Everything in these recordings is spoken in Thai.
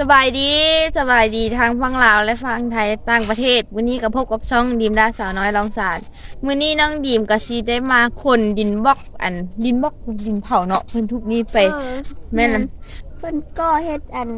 สบายดีสบายดีทั้งฟังลาวและฟังไทยต่างประเทศวันนี้กับพบกับช่องดีมดาสาวน้อยลองสารมื้อนี้น้องดีมกับซีได้มาคนดินบล็อกอันดินบล็อกดินเผาเนาะเพิ่นทุกนี้ไป เออแม่นเพิ่นก็เฮ็ดอัน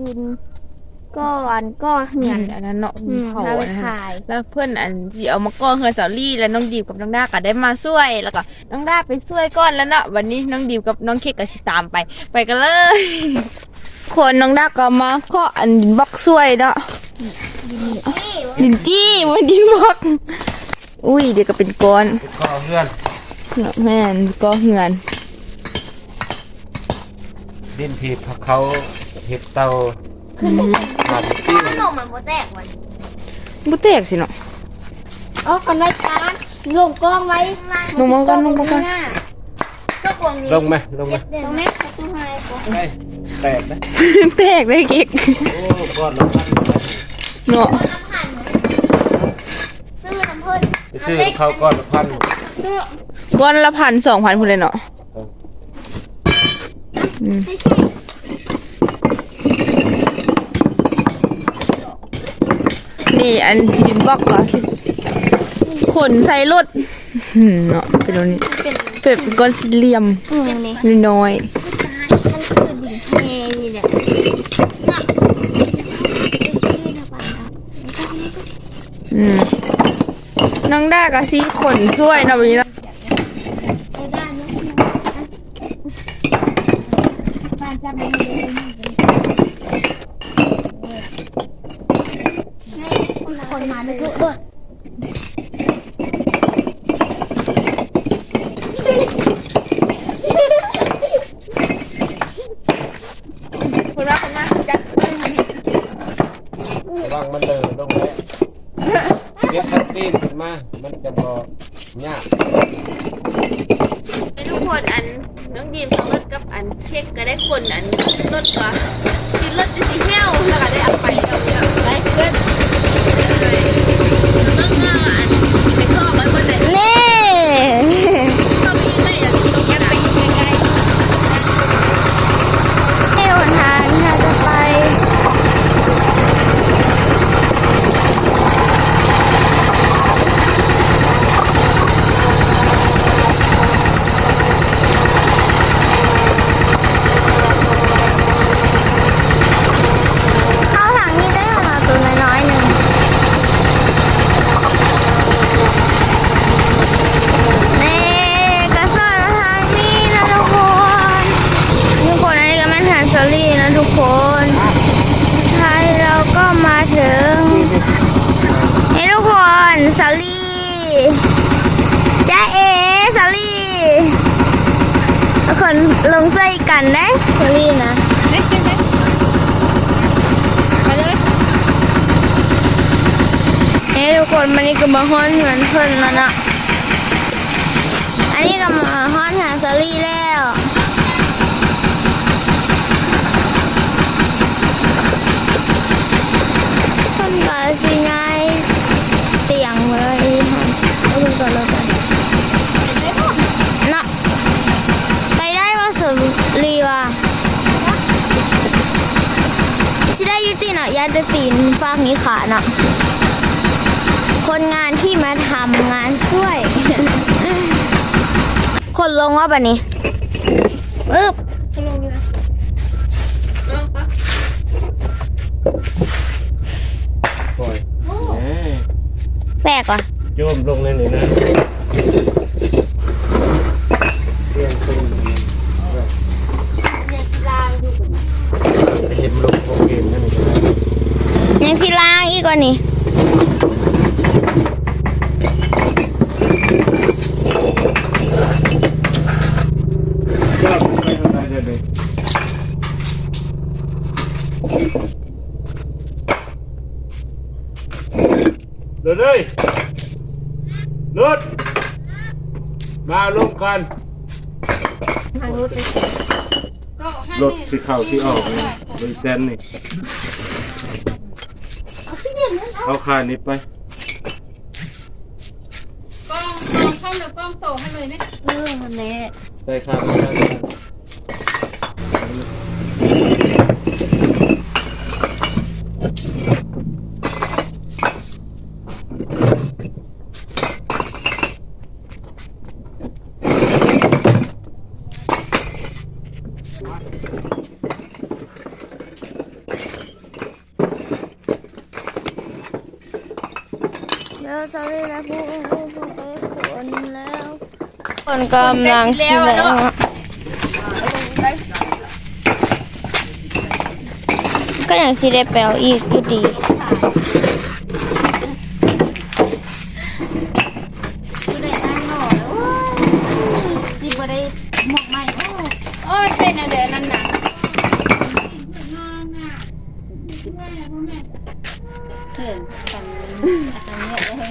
ดินก็อันก็เหืเงิอนนอันนั้นเนาะอืมเผาเอาไปอันนั้นขายแล้วเพื่อนอันสิเอามาก้อนเฮือสาลี่และน้องดีมกับน้องด้าก็ได้มาช่วยแล้วก็น้องด้าไปช่วยก้อนแล้วเนาะวันนี้น้องดีมกับน้องเค้กก็สิตามไป ไปกันเลย คนน้องด้าก็มาเคาะอันดินบล็อกช่วยเนาะดินจี้มันดินบล็อก อุ้ยเดี๋ยวก็เป็นก้อนก็เพื่อนเนาะแม่นก็เหือน ดินถีบเขาเห็ดเตาขาดติ้วขนมมันบ่แตกวันบ่แตกสิเนาะอ๋อกันไว้จานลงกองไว้ลงมาก่อนลงมาก่อนก็กวงนี้ลงไหมลงไหมตรงนี้ต้องให้ก่อนไป แตกนะแตกเลยเค้กโอ้ก้อนละพันนะเนาะน้ำผ่านซื้อน้ำเพิ่นไปซื้อเขาก้อนละพันซื้อก้อนละพันสองพันพุ่นเลยเนาะอืมนี่อันดินบล็อกเหรอสิขนใส่รถหืมเนาะเป็นแบบนี้เป็นเป็นก้อนสี่เหลี่ยมอืมนี่น้อยมันคือดินเทนี่แหละไปซื้อนะบ้านครับ ๆอืม น้องด้ากับซีขนช่วยเนาะแบบนี้เนาะไปด้านนี้บ้านจำไม่ได้เลยนี่คนมาดูด้วย คุณว่าคุณมาจัด ระวังมันเดินลงแล้ว เก็บทันตีนขึ้นมา มันจะบอยากไอ้ทุกคนอันน้องดีมขับรถกับอันเค้กก็ได้คนอันรถก็ที่รถจะสีแห้วแล้วก็ได้เอาไปเดี๋ยวนี้แล้วได้เกินเลยแล้วต้องมาอันที่ไปทอกไว้บนไหน นี่ เข้าไปยิงได้อย่างที่ตรงนั้นไปยิงใกล้ ให้หนทางที่เราจะไป เข้าทางนี้ได้เหรอตัวน้อยๆหนึ่งนี่กระสอนมาทางนี้นะทุกคน ทุกคนอันนี้ก็มันหานซอรี่นะทุกคนท้ายเราก็มาถึงนี่ทุกคนซอรี่จ้าเอซอรี่ทุก คนลงใจกันได้ซอรี่นะไปเลยเอ้ทุกคนมันนี่ก็มาฮ้อนเหมือนเพิ่นแล้วนะอันนี้ก็มาฮ้อนหาซอรี่แล้วคนก็สิย้ายเตียงเลยค่ะเอาดูก่อนแล้วกันเนาะไปได้ว่าสรีว่ะสิได้อ ยุติเนาะยาจะตีนฟากนี้ขาเนาะคนงานที่มาทำงานช่วย คนลงว่าปะนี่อึ๊บลงดีนะลงปะปล่อยแหมแปลกว่ะโยมลงในนี่นะเรียงตึงเห็นลงโปรเกมนั่นเองนะ ยังสิ ล้างอีกว่านี่เดินเดี๋ยเลยรถมาลงกันรถสีขาที่ออกนี่บริแตนนี่ เอาคานี้ไป กล้องกล้องเข้าหรือกล้องโตให้เลยไหมเออมันเละได้คาไม่ได้ สอรี่และผู้ผู้ผู้คนแล้วค นกำลังใกล้สิแล้วอะเนอะก็อย่างสิได้แปลอีกอยู่ดีที่บ่ได้หมกใหม่โอ้ยมันเป็นอะไรนั่นน่ะ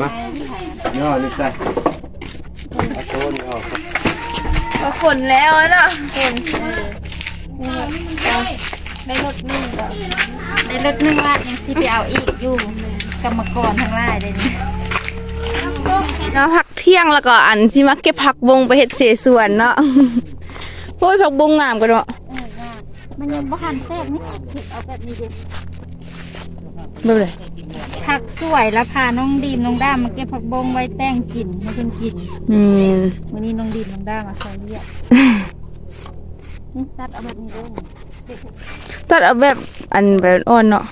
มาย่อนี่ใส่ เอาโคนออกมาฝนแล้วอะเนาะฝนได้รถนึ่งก่อนได้รถหนึงละยังสิไปเอาอีกอยู่กรรมกรทั้งหลายเลยนี่เนาะพักเที่ยงแล้วก็อันที่มาเก็บผักบงไปเฮ็ดเสสวนเนาะโอ้ยผักบงงามกันเนาะเออว่ามันยังบ่ทันแทรกนี่ผิดเอาแบบนี้ดิไม่เป็นไร ผักสวยแล้วพาน้องดีมน้องด้ามมาเก็บผักบงไว้แต่งกินให้เพิ่นกินอืมวันนี้น้องดีมน้องด้ามมาใส่เรียกนี่ตัดเอาแบบนี้เด้อตัดเอาแบบอันแบบอ่อนเนาะ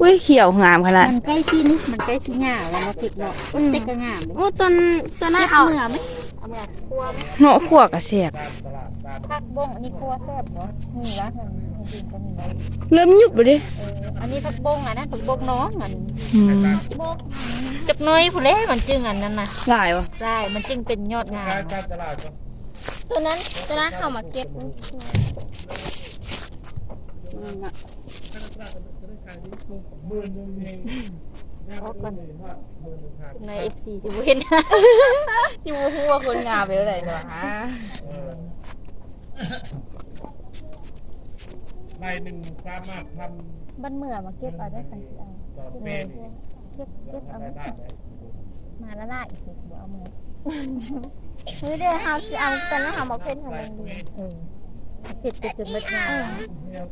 อุ้ยเขียวงามขนาดมันใกล้ที่นี่มันใกล้ที่หญ้าแล้วมาติดเนาะมันติดก็งามเลยอู้ตนตนน่าเอาเอาเมื่อไหมเอาเมื่อครัวไหมเนาะขั่วกระเสียบผักบงอันนี้ครัวแซ่บเนาะนี่ละ มันมันดินก็มีไว้เริ่มยุบไปดิเอออันนี้ผักบงอะนะผักบงน้องอันอืมจักหน้อยผู้เล่มันจึงอันนั้นน่ะหลายวะใช่มันจึงเป็นยอดงามตัวนั้นตัวนั้นเข้ามาเก็บเอาก่อนในเอฟซีจะเห็นที่มูฮู้ว่าคนงามไปแล้วไหนเนาะฮะ ใบหนึ่งสามารถทบ้านเมื่อมาเก็บเอาได้กันที่เอาำต่อเป็นเก็บเก็บเอาไม่ได้มาละลายอีกเดี๋ยวเอามือเฮ้ยเดี๋ยวเฮาสิเอาตอนนั้นเฮามาเพ่นทำมันดีเออเก็บไปจนเบิดงาน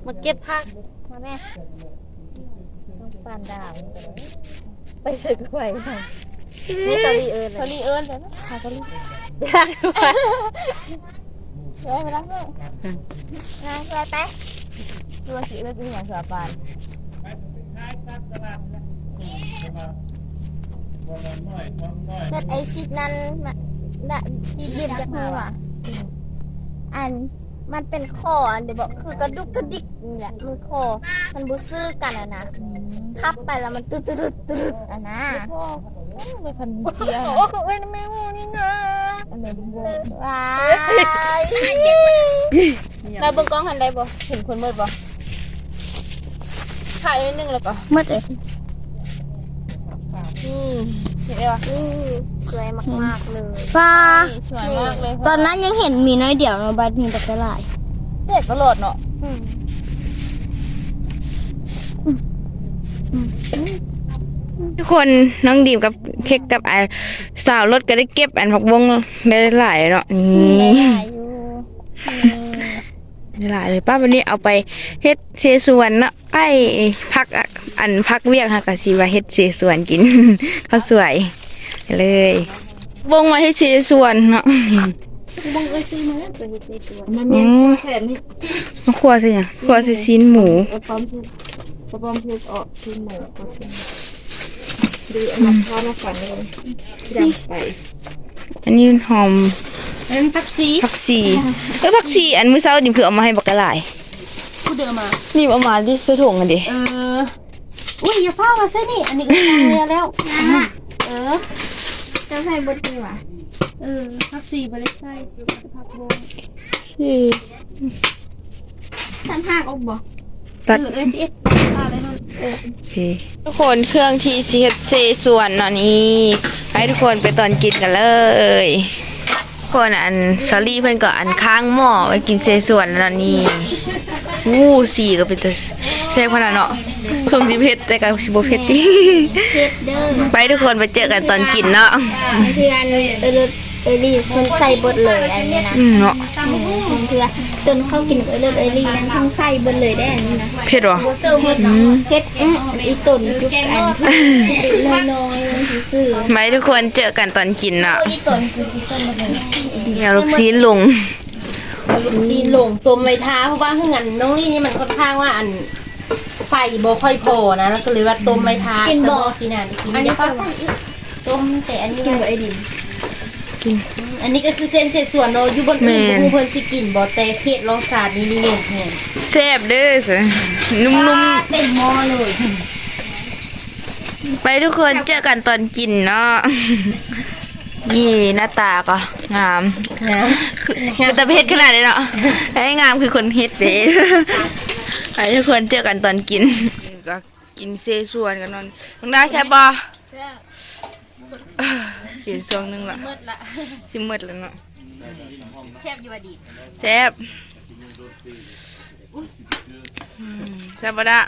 มาเก็บผักมาแม่ต้องปานดาว ไปสึกไว้นี่สลีเอิญสลีเอิญเลยนะค่ะสลียากด้วยเฮ้ยไปแล้วเฮ้ยงานไปไป ตัวสีเอิญเป็นอย่างสาบานเม็ดไอซิดนั้นมาได้ยิบจากมือว่ะอันมันเป็นคออันเดี๋ยวบอกคือกระดุกกระดิกนี่แหละมือคอมันบูซื้อกันอะนะคับไปแล้วมันตึ๊ดตึ๊ดตึ๊ดอะนะไม่ทันเกียร์โอ้โหเอ้ยแมวนี่นะอันไหนบุ้งว้ายนายเบิ่งกล้องหันได้บ่เห็นคนมืดบ่ ถ่ายนิดนึงแล้วก็มืดเลยอืมเห็นได้ปะนี่สวยมากๆเลยฟ้านี่สวยมากเลยตอนนั้นยังเห็นมีน้อยเดียวเนาะบัดนี้บัดกระลายเด็กก็โหลดเนาะทุกคนน้องดีมกับเค้กกับไอสาวรถก็ได้เก็บอันผักบงได้หลายเนาะนี่ หลายเลยป้าวันนี้เอาไปเฮ็ดเสสวนเนาะไปพักอะอันพักเวียกค่ะกะสิว่าเฮ็ดเสสวนกินข้าวสวยเลยบงมาเฮ็ดเสสวนเนาะบังเอ้ยซื้อมาแล้วตัวเฮ็ดตัวมันมีแสนนี่มาคั่วใส่หยังคั่วใส่ซีนหมูเอาพร้อมที่เอาพร้อมที่ออกชิ้นหมูก็ชิ้นดูอันนั้นพอมาฝันเลยดำไปอันนี้หอม อันนั้นผักซีผักชีเอ้ยผักชีอันมื้อเช้าดิมคือเอามาให้บักกะหลายผู้เดิมมา นี่เอามาดิใส่ถุงกันดิเออ อุ้ยอย่าเฝ้ามาซะนี่ อันนี้ก็ทางเรียแล้ว เออ จะใส่บดนี่หว่ะเออผักซีบริใส่ผักโบนี่ท่านห้างอกบ่ตัด เออเออสิเอ็ดปลาอะไรมันเออโอเคทุกคนเครื่องที่สิเฮ็ดเสสวนเนาะนี่ให้ทุกคนไปตอนกินกันเลยทุก คนอันซอรี่เพิ่นก็อันค้างหม้อไว้กินเสสวนแล้วเนาะนี่วู้สีก็เป็นตัวแซ่บขนาดเนาะทรงสิเผ็ดแต่ก็สิบ่เผ็ดติเฮ็ดเด้อไปทุกคนไปเจอกันตอนกินเนาะเพื่อนเออ เออรี่มันใส่บดเลยอันนี้นะอืมเนาะเพื่อจนเข้ากินเออเออรี่นั้นทั้งใส่บดเลยได้อันนี้นะเผ็ดวะโบเซอร์เฮ็ดเฮ็ดอื้ออีตุ่นจุกอันที่น้อยๆมันซื่อไปทุกคนเจอกันตอนกินๆเนาะอีตุ่นคือสิซั่นบ่ได้เดี๋ยวลูกซีนลง ซีนหลงตัวไม่ท้าเพราะว่าเฮือนน้องลี่นี่มันค่อนข้างว่าอันไฟบ่ค่อยพอนะแล้วก็เลยว่าต้มไม่ท้ากินบ่สินาได้กินอันนี้เดี๋ยวฟ้าป้าใส่อีกต้มแต่อันนี้กินกับไอ้ดิน อันนี้ก็คือเส้นเศษส่วนเนาะอยู่บนอื่นแม่น ผู้เพิ่นสิกินบ่แต่เขตรองศาสตร์นี่นิยมแฮงแซ่บเด้อสินุ่มเต็มหม้อเลยๆไปทุกคนเจอกันตอนกินเนาะ นี่หน้าตาก็งามนะเป็นตะเพชรขนาดนี้เนาะไอ้งามคือคนเฮ็ดเด้ ไปทุกคนเจอกันตอนกินก็กินเซส่วนกันนอนมึงได้แซ่บบ่กินซองหนึงละหมดละสิหมดแล้วเนาะแซ่บอยู่ว่าดีแซ่บอืมแซ่บบ่ได้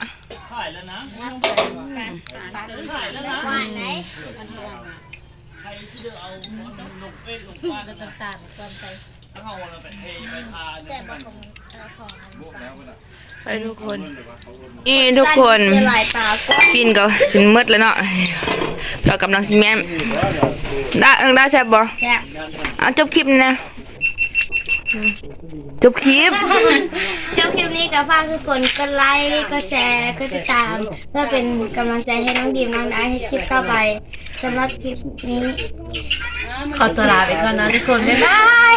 ถ่ายแล้วนะหวานไหนใครที่จะเอาลงเฟซลงบ้านนะต่างๆก่อนไปถ้าเอาเราไปเทไปทานแต่บะของกระของ ไปทุกคน นี่ทุกคนละลายตาก็ปินก็สิหมดแล้วเนาะก็กำลังสิแม่นได้ได้แซ่บบ่แซ่บเอาจบคลิปนะจบคลิป จบคลิปนี้ก็ฝากทุกคนกดไลค์กดแชร์กดติดตาม เพื่อเป็นกำลังใจให้น้องดีมน้องได้ให้คลิปต่อไปสำหรับคลิปนี้ ขอตัวลาไปก่อนเนาะทุกคน บ๊ายบาย